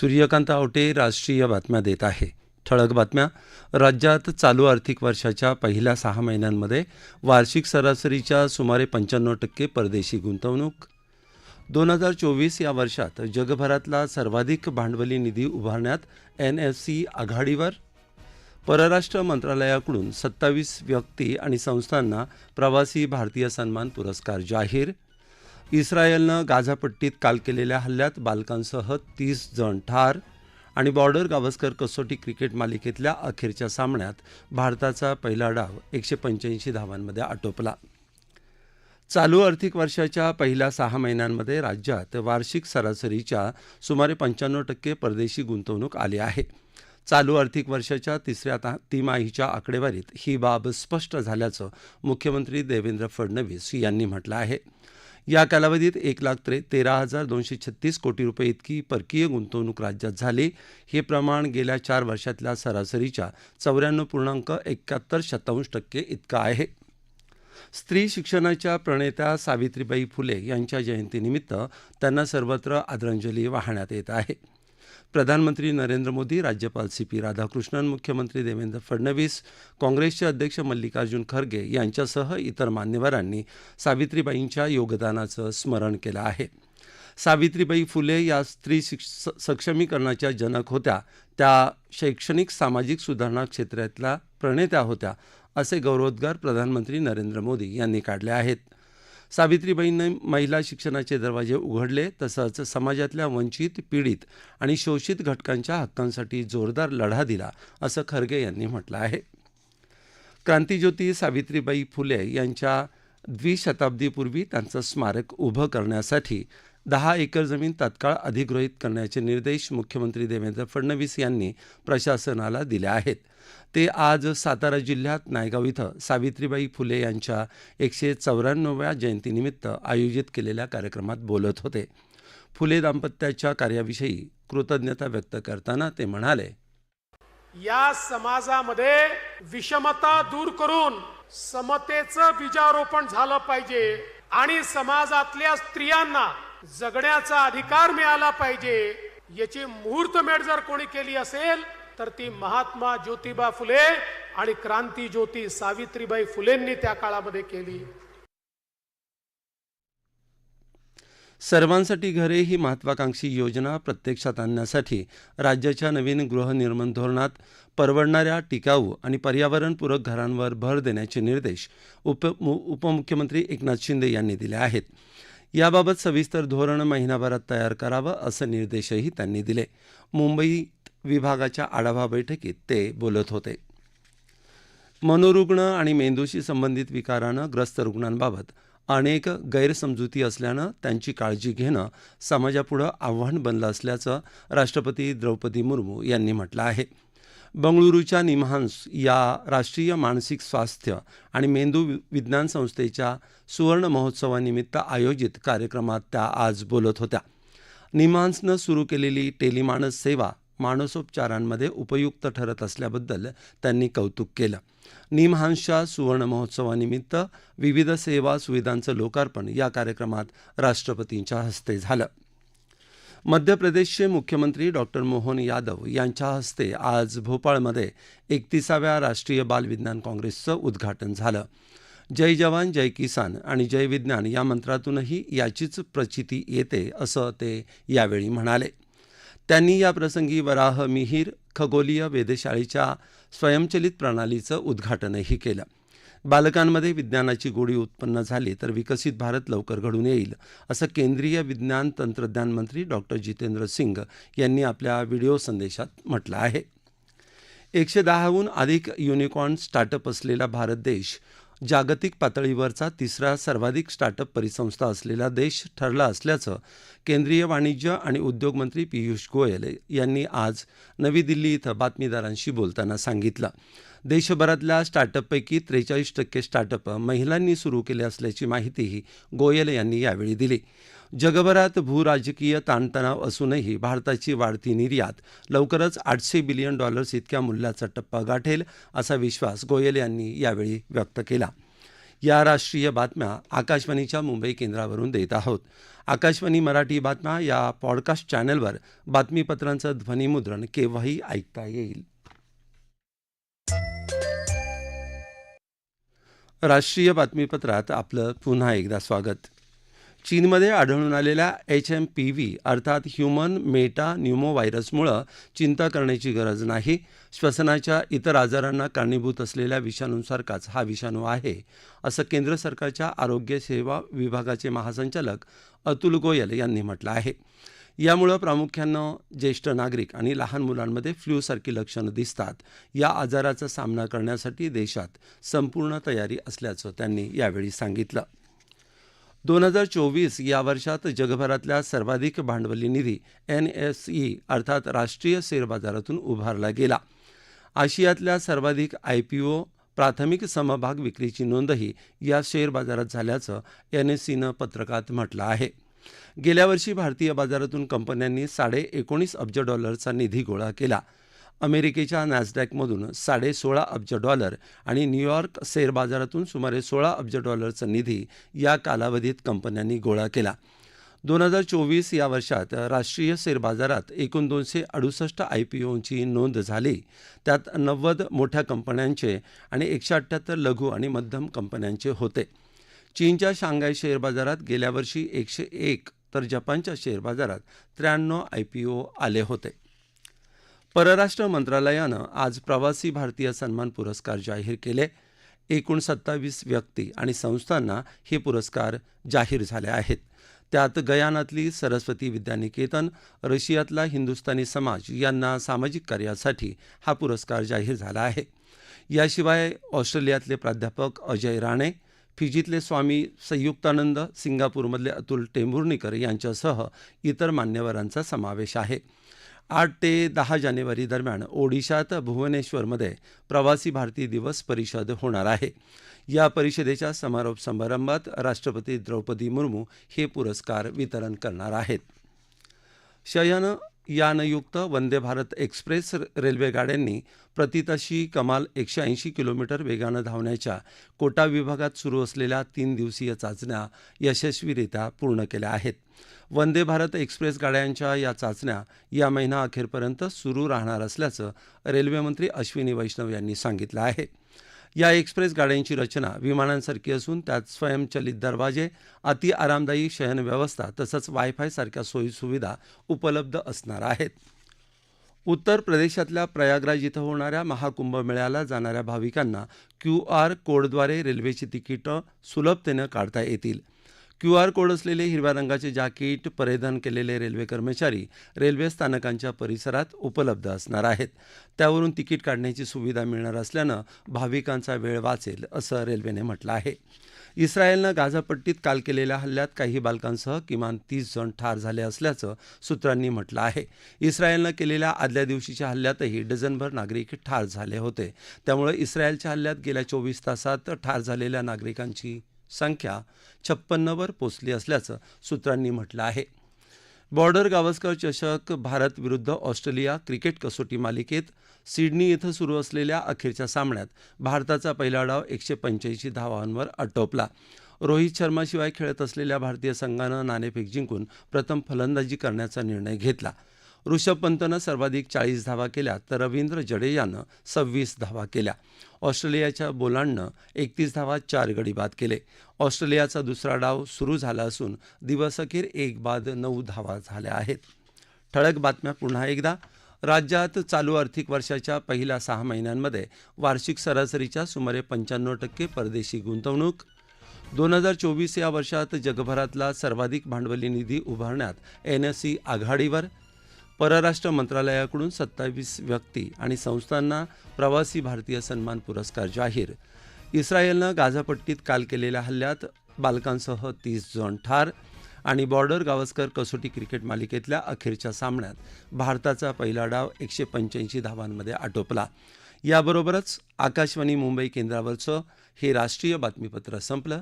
सूर्यकांत आवटे राष्ट्रीय बातम्या देत आहे. ठळक बातम्या. राज्यात चालू आर्थिक वर्षाच्या पहिल्या सहा महिन्यांमध्ये वार्षिक सरासरीच्या सुमारे पंच्याण्णव टक्के परदेशी गुंतवणूक. दोन हजार चोवीस या वर्षात जगभरातला सर्वाधिक भांडवली निधी उभारण्यात एन एफ सी आघाडीवर. परराष्ट्र मंत्रालयाकडून सत्तावीस व्यक्ती आणि संस्थांना प्रवासी भारतीय सन्मान पुरस्कार जाहीर. इस्रायलनं गाझापट्टीत काल केलेल्या हल्ल्यात बालकांसह तीस जण ठार आणि बॉर्डर गावस्कर कसोटी क्रिकेट मालिकेतल्या अखेरच्या सामन्यात भारताचा पहिला डाव एकशे पंच्याऐंशी धावांमध्ये आटोपला. चालू आर्थिक वर्षाच्या पहिल्या सहा महिन्यांमध्ये राज्यात वार्षिक सरासरीच्या सुमारे पंच्याण्णव टक्के परदेशी गुंतवणूक आली आहे. चालू आर्थिक वर्षाच्या तिसऱ्या तिमाहीच्या आकडेवारीत ही बाब स्पष्ट झाल्याचं मुख्यमंत्री देवेंद्र फडणवीस यांनी म्हटलं आहे. या कालावधीत एक लाख त्रे तेरा हजार दोनशे छत्तीस कोटी रुपये इतकी परकीय गुंतवणूक राज्यात झाली. हे प्रमाण गेल्या चार वर्षातल्या सरासरीच्या चौऱ्याण्णव पूर्णांक एकाहत्तर शतांश टक्के इतकं आहे. स्त्री शिक्षणाच्या प्रणेत्या सावित्रीबाई फुले यांच्या जयंतीनिमित्त त्यांना सर्वत्र आदरांजली वाहण्यात येत आहे. प्रधानमंत्री नरेंद्र मोदी राज्यपाल सी पी राधाकृष्णन मुख्यमंत्री देवेंद्र फडणवीस काँग्रेसचे अध्यक्ष मल्लिकार्जुन खरगे यांच्यासह इतर मान्यवरांनी सावित्रीबाईंच्या योगदानाचं स्मरण केलं आहे. सावित्रीबाई फुले या स्त्री शिक्ष सक्षमीकरणाच्या जनक होत्या. त्या शैक्षणिक सामाजिक सुधारणा क्षेत्रातल्या प्रणेत्या होत्या असे गौरवोद्गार प्रधानमंत्री नरेंद्र मोदी यांनी काढले आहेत. सावित्रीबाईंनी महिला शिक्षणाचे दरवाजे उघडले तसंच समाजातल्या वंचित पीडित आणि शोषित घटकांच्या हक्कांसाठी जोरदार लढा दिला असं खरगे यांनी म्हटलं आहे. क्रांतीज्योती सावित्रीबाई फुले यांच्या द्विशताब्दीपूर्वी त्यांचं स्मारक उभं करण्यासाठी दहा एकर जमीन तत्काळ अधिग्रहित करण्याचे निर्देश मुख्यमंत्री देवेंद्र फडणवीस यांनी प्रशासनाला दिले आहेत. ते आज सातारा जिल्ह्यात नायगाव इथं सावित्रीबाई फुले यांच्या एकशे चौऱ्याण्णव्या जयंतीनिमित्त आयोजित केलेल्या कार्यक्रमात बोलत होते. फुले दाम्पत्याच्या कार्याविषयी कृतज्ञता व्यक्त करताना ते म्हणाले या समाजामध्ये विषमता दूर करून समतेचं बीजारोपण झालं पाहिजे आणि समाजातल्या स्त्रियांना जगण्याचा अधिकार मिळाला पाहिजे याची मुहूर्तमेढ जर कोणी केली असेल तर ती महात्मा ज्योतिबा फुले आणि क्रांती ज्योती सावित्रीबाई फुलेंनी त्या काळामध्ये केली. सर्वांसाठी घरे ही महत्वाकांक्षी योजना प्रत्यक्षात आणण्यासाठी राज्याच्या नवीन गृहनिर्माण धोरणात परवडणाऱ्या टिकाऊ आणि पर्यावरणपूरक घरांवर भर देण्याचे निर्देश उप उपमुख्यमंत्री एकनाथ शिंदे यांनी दिले आहेत. याबाबत सविस्तर धोरण महिनाभरात तयार करावं असे निर्देशही त्यांनी दिले. मुंबईत विभागाच्या आढावा बैठकीत ते बोलत होते. मनोरुग्ण आणि मेंदूशी संबंधित विकारानं ग्रस्त रुग्णांबाबत अनेक गैरसमजुती असल्यानं त्यांची काळजी घेणं समाजापुढं आव्हान बनलं असल्याचं राष्ट्रपती द्रौपदी मुर्मू यांनी म्हटलं आहे. बंगळुरूच्या निमहान्स या राष्ट्रीय मानसिक स्वास्थ्य आणि मेंदू वि- विज्ञान संस्थेच्या सुवर्ण महोत्सवानिमित्त आयोजित कार्यक्रमात त्या आज बोलत होत्या. निमान्सनं सुरू केलेली टेलिमानस सेवा मानसोपचारांमध्ये उपयुक्त ठरत असल्याबद्दल त्यांनी कौतुक केलं. निमहान्सच्या सुवर्ण महोत्सवानिमित्त विविध सेवा सुविधांचं लोकार्पण या कार्यक्रमात राष्ट्रपतींच्या हस्ते झालं. मध्य प्रदेशचे मुख्यमंत्री डॉक्टर मोहन यादव यांच्या हस्ते आज भोपाळमध्ये एकतीसाव्या राष्ट्रीय बालविज्ञान काँग्रेसचं उद्घाटन झालं. जय जवान जय किसान आणि जय विज्ञान या मंत्रातूनही याचीच प्रचिती येते असं ते यावेळी म्हणाले. त्यांनी या प्रसंगी वराह मिहीर खगोलीय वेधशाळेच्या स्वयंचलित प्रणालीचं उद्घाटनही केलं. बालकांमध्ये विज्ञानाची गोडी उत्पन्न झाली तर विकसित भारत लवकर घडून येईल असं केंद्रीय विज्ञान तंत्रज्ञान मंत्री डॉक्टर जितेंद्र सिंग यांनी आपल्या व्हिडिओ संदेशात म्हटलं आहे. एकशे दहाहून अधिक युनिकॉर्न स्टार्टअप असलेला भारत देश जागतिक पातळीवरचा तिसरा सर्वाधिक स्टार्टअप परिसंस्था असलेला देश ठरला असल्याचं केंद्रीय वाणिज्य आणि उद्योग मंत्री पियुष गोयल यांनी आज नवी दिल्ली इथं बातमीदारांशी बोलताना सांगितलं. देशभरातल्या स्टार्टअपपैकी त्रेचाळीस टक्के स्टार्टअप महिलांनी सुरू केले असल्याची माहितीही गोयल यांनी यावेळी दिली. जगभरात भूराजकीय ताणतणाव असूनही भारताची वाढती निर्यात लवकरच आठशे बिलियन डॉलर्स इतक्या मूल्याचा टप्पा गाठेल असा विश्वास गोयल यांनी यावेळी व्यक्त केला. या राष्ट्रीय बातम्या आकाशवाणीच्या मुंबई केंद्रावरून देत आहोत. आकाशवाणी मराठी बातम्या या पॉडकास्ट चॅनलवर बातमीपत्रांचं ध्वनिमुद्रण केव्हाही ऐकता येईल. राष्ट्रीय बातमीपत्रात आपलं पुन्हा एकदा स्वागत. चीनमध्ये आढळून आलेल्या एच एम पी व्ही अर्थात ह्युमन मेटा न्यूमो व्हायरसमुळं चिंता करण्याची गरज नाही. श्वसनाच्या इतर आजारांना कारणीभूत असलेल्या विषाणूंसारखाच हा विषाणू आहे असं केंद्र सरकारच्या आरोग्य सेवा विभागाचे महासंचालक अतुल गोयल यांनी म्हटलं आहे. यामुळं प्रामुख्यानं ज्येष्ठ नागरिक आणि लहान मुलांमध्ये फ्ल्यूसारखी लक्षणं दिसतात. या आजाराचा सामना करण्यासाठी देशात संपूर्ण तयारी असल्याचं त्यांनी यावेळी सांगितलं. दोन हजार चोवीस या वर्षात जगभरातल्या सर्वाधिक भांडवली निधी एन एस ई अर्थात राष्ट्रीय शेअर बाजारातून उभारला गेला. आशियातल्या सर्वाधिक आय पी ओ प्राथमिक समभाग विक्रीची नोंदही या शेअर बाजारात झाल्याचं एन एस ईनं पत्रकात म्हटलं आहे. गेल्या वर्षी भारतीय बाजारातून कंपन्यांनी साडे एकोणीस अब्ज डॉलरचा निधी गोळा केला. अमेरिकेच्या नॅसडॅकमधून साडे सोळा अब्ज डॉलर आणि न्यूयॉर्क शेअर बाजारातून सुमारे सोळा अब्ज डॉलरचा निधी या कालावधीत कंपन्यांनी गोळा केला. दोन हजार चोवीस या वर्षात राष्ट्रीय शेअर बाजारात एकूण दोनशे अडुसष्ट आय पी ओची नोंद झाली. त्यात नव्वद मोठ्या कंपन्यांचे आणि एकशे अठ्ठ्याहत्तर लघु आणि मध्यम कंपन्यांचे होते. चीनच्या शांघाय शेअर बाजारात गेल्या वर्षी एकशे एक तर जपानच्या शेअर बाजारात त्र्याण्णव आय पी ओ आले होते. परराष्ट्र मंत्रालयानं आज प्रवासी भारतीय सन्मान पुरस्कार जाहीर केले. एकूण सत्तावीस व्यक्ती आणि संस्थांना हे पुरस्कार जाहीर झाले आहेत. त्यात गयानातली सरस्वती विद्यानिकेतन रशियातला हिंदुस्थानी समाज यांना सामाजिक कार्यासाठी हा पुरस्कार जाहीर झाला आहे. याशिवाय ऑस्ट्रेलियातले प्राध्यापक अजय राणे फिजीतले स्वामी संयुक्तानंद सिंगापूरमधले अतुल टेंभुर्णीकर यांच्यासह इतर मान्यवरांचा समावेश आहे. आठ ते दहा जानेवारी दरम्यान ओडिशात भुवनेश्वरमध्ये प्रवासी भारतीय दिवस परिषद होणार आहे. या परिषदेच्या समारोप समारंभात राष्ट्रपती द्रौपदी मुर्मू हे पुरस्कार वितरण करणार आहेत. शयन यानयुक्त वंदे भारत एक्सप्रेस रेल्वेगाड्यांनी प्रतितशी प्रतिताशी कमाल एकशे ऐंशी किलोमीटर वेगानं धावण्याच्या कोटा विभागात सुरू असलेल्या तीन दिवसीय चाचण्या यशस्वीरित्या पूर्ण केल्या आहेत. वंदे भारत एक्सप्रेस गाड्यांच्या या चाचण्या या महिना अखेरपर्यंत सुरू राहणार असल्याचं रेल्वेमंत्री अश्विनी वैष्णव यांनी सांगितलं आहे. या एक्सप्रेस गाड्यांची रचना विमानांसारखी असून त्यात स्वयंचलित दरवाजे अति आरामदायी शयन व्यवस्था तसंच वायफाय सारख्या सोयीसुविधा उपलब्ध असणार आहेत. उत्तर प्रदेशातल्या प्रयागराज इथं होणाऱ्या महाकुंभमेळ्याला जाणाऱ्या भाविकांना क्यू आर कोडद्वारे रेल्वेची तिकीटं सुलभतेनं काढता येतील. क्यू आर कोड असलेले हिरव्या रंगाचे जाकीट परिधान केलेले रेल्वे कर्मचारी रेल्वे स्थानकांच्या परिसरात उपलब्ध असणार आहेत. त्यावरून तिकीट काढण्याची सुविधा मिळणार असल्यानं भाविकांचा वेळ वाचेल असं रेल्वेने म्हटलं आहे. इस्रायलनं गाझापट्टीत काल केलेल्या हल्ल्यात काही बालकांसह किमान तीस जण ठार झाले असल्याचं सूत्रांनी म्हटलं आहे. इस्रायलनं केलेल्या आदल्या दिवशीच्या हल्ल्यातही डझनभर नागरिक ठार झाले होते. त्यामुळे इस्रायलच्या हल्ल्यात गेल्या चोवीस तासात ठार झालेल्या नागरिकांची संख्या छप्पन्नवर पोचली असल्याचं सूत्रांनी म्हटलं आहे. बॉर्डर गावस्कर चषक भारत विरुद्ध ऑस्ट्रेलिया क्रिकेट कसोटी मालिकेत सिडनी इथं सुरू असलेल्या अखेरच्या सामन्यात भारताचा पहिला डाव एकशे पंच्याऐंशी धावांवर आटोपला. रोहित शर्माशिवाय खेळत असलेल्या भारतीय संघानं नाणेफेक जिंकून प्रथम फलंदाजी करण्याचा निर्णय घेतला. ऋषभ पंतनं सर्वाधिक चाळीस धावा केल्या तर रवींद्र जडेजानं सव्वीस धावा केल्या. ऑस्ट्रेलियाच्या बोलांडनं एकतीस धावा चार गडी बाद केले. ऑस्ट्रेलियाचा दुसरा डाव सुरू झाला असून दिवसअखेर एक बाद नऊ धावा झाल्या आहेत. ठळक बातम्या पुन्हा एकदा. राज्यात चालू आर्थिक वर्षाच्या पहिल्या सहा महिन्यांमध्ये वार्षिक सरासरीच्या सुमारे पंच्याण्णव टक्के परदेशी गुंतवणूक. दोन हजार चोवीस या वर्षात जगभरातला सर्वाधिक भांडवली निधी उभारण्यात एन एस सी आघाडीवर. परराष्ट्र मंत्रालयाकडून सत्तावीस व्यक्ती आणि संस्थांना प्रवासी भारतीय सन्मान पुरस्कार जाहीर. इस्रायलनं गाझापट्टीत काल केलेल्या हल्ल्यात बालकांसह तीस जण ठार आणि बॉर्डर गावस्कर कसोटी क्रिकेट मालिकेतल्या अखेरच्या सामन्यात भारताचा पहिला डाव एकशे पंच्याऐंशी धावांमध्ये आटोपला. याबरोबरच आकाशवाणी मुंबई केंद्रावरचं हे राष्ट्रीय बातमीपत्र संपलं.